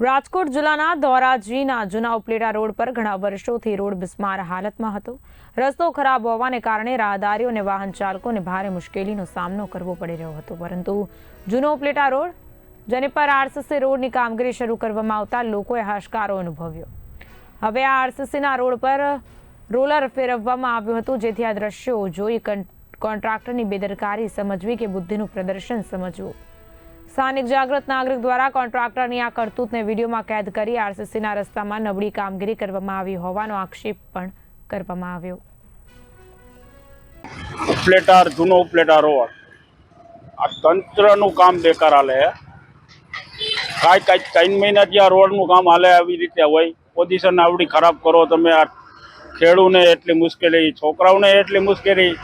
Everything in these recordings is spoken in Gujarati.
રાજકોટ જિલ્લાના ધોરાજીના જૂના ઉપલેટા રોડ પર ઘણા વર્ષોથી રોડ બિસ્માર હાલતમાં હતો. રસ્તો ખરાબ હોવાને કારણે રાહદારીઓ અને વાહન ચાલકોને ભારે મુશ્કેલીનો સામનો કરવો પડી રહ્યો હતો. પરંતુ જૂનો ઉપલેટા રોડ, જેને પર આરસીસી રોડની કામગીરી શરૂ કરવામાં આવતા લોકોએ હાશકારો અનુભવ્યો. હવે આ આરસીસીના રોડ પર રોલર ફેરવવામાં આવ્યું હતું. જેથી આ દ્રશ્યો જોઈ કન- કોન્ટ્રાક્ટરની બેદરકારી સમજવી કે બુદ્ધિનું પ્રદર્શન સમજવું. સ્થાનિક જાગૃત નાગરિક દ્વારા કોન્ટ્રાક્ટરની આ કરતૂતને વિડીયોમાં કેદ કરી આરસીસીના રસ્તામાં નબળી કામગીરી કરવામાં આવી હોવાનો આક્ષેપ પણ કરવામાં આવ્યો. ઉપલેટાર, જૂનો ઉપલેટાર રોડ આ તંત્રનું કામ બેકાર હાલે કાંઈ કાંઈ ત્રણ મહિના ત્યાં રોડનું કામ હાલે આવી રીતે હોય. પોઝિશન આવડી ખરાબ કરો તમે આ ખેડૂને એટલી મુશ્કેલી, છોકરાઓને એટલી મુશ્કેલી.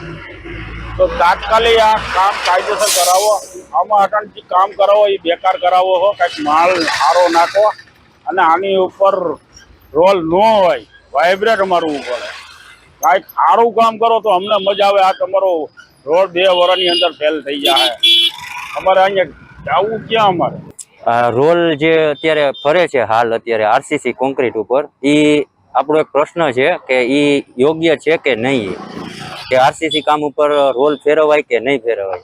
તો તાત્કાલિક આ કામ કાયદેસર કરાવો. આમાં કામ કરાવો, એ બેકાર કરાવો હો, કાંઈક માલ સારો નાખો અને આની ઉપર રોલ ન હોય વાઇબ્રેટ મારવું પડે કાંઈક સારું કામ કરો તો અમને મજા આવે, આ તમારો રોડ બે વર્ષની અંદર ફેલ થઈ જાય અમારે અહીંયા જવું ક્યાં અમારે? રોલ જે અત્યારે ફરે છે હાલ અત્યારે આરસીસી કોન્ક્રીટ ઉપર એ આપણો એક પ્રશ્ન છે કે એ યોગ્ય છે કે નહીં? કે આરસીસી કામ ઉપર રોલ ફેરવાય કે નહીં ફેરવાય?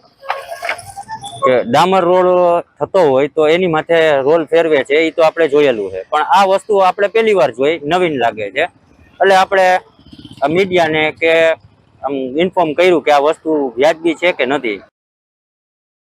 કે ડામર રોડ થતો હોય તો એની માથે રોલ ફેરવે છે એ તો આપણે જોયેલું છે. પણ આ વસ્તુ આપણે પહેલી વાર જોઈ, નવીન લાગે છે. એટલે આપણે મીડિયાને કે આમ ઇન્ફોર્મ કર્યું કે આ વસ્તુ વ્યાજબી છે કે નથી.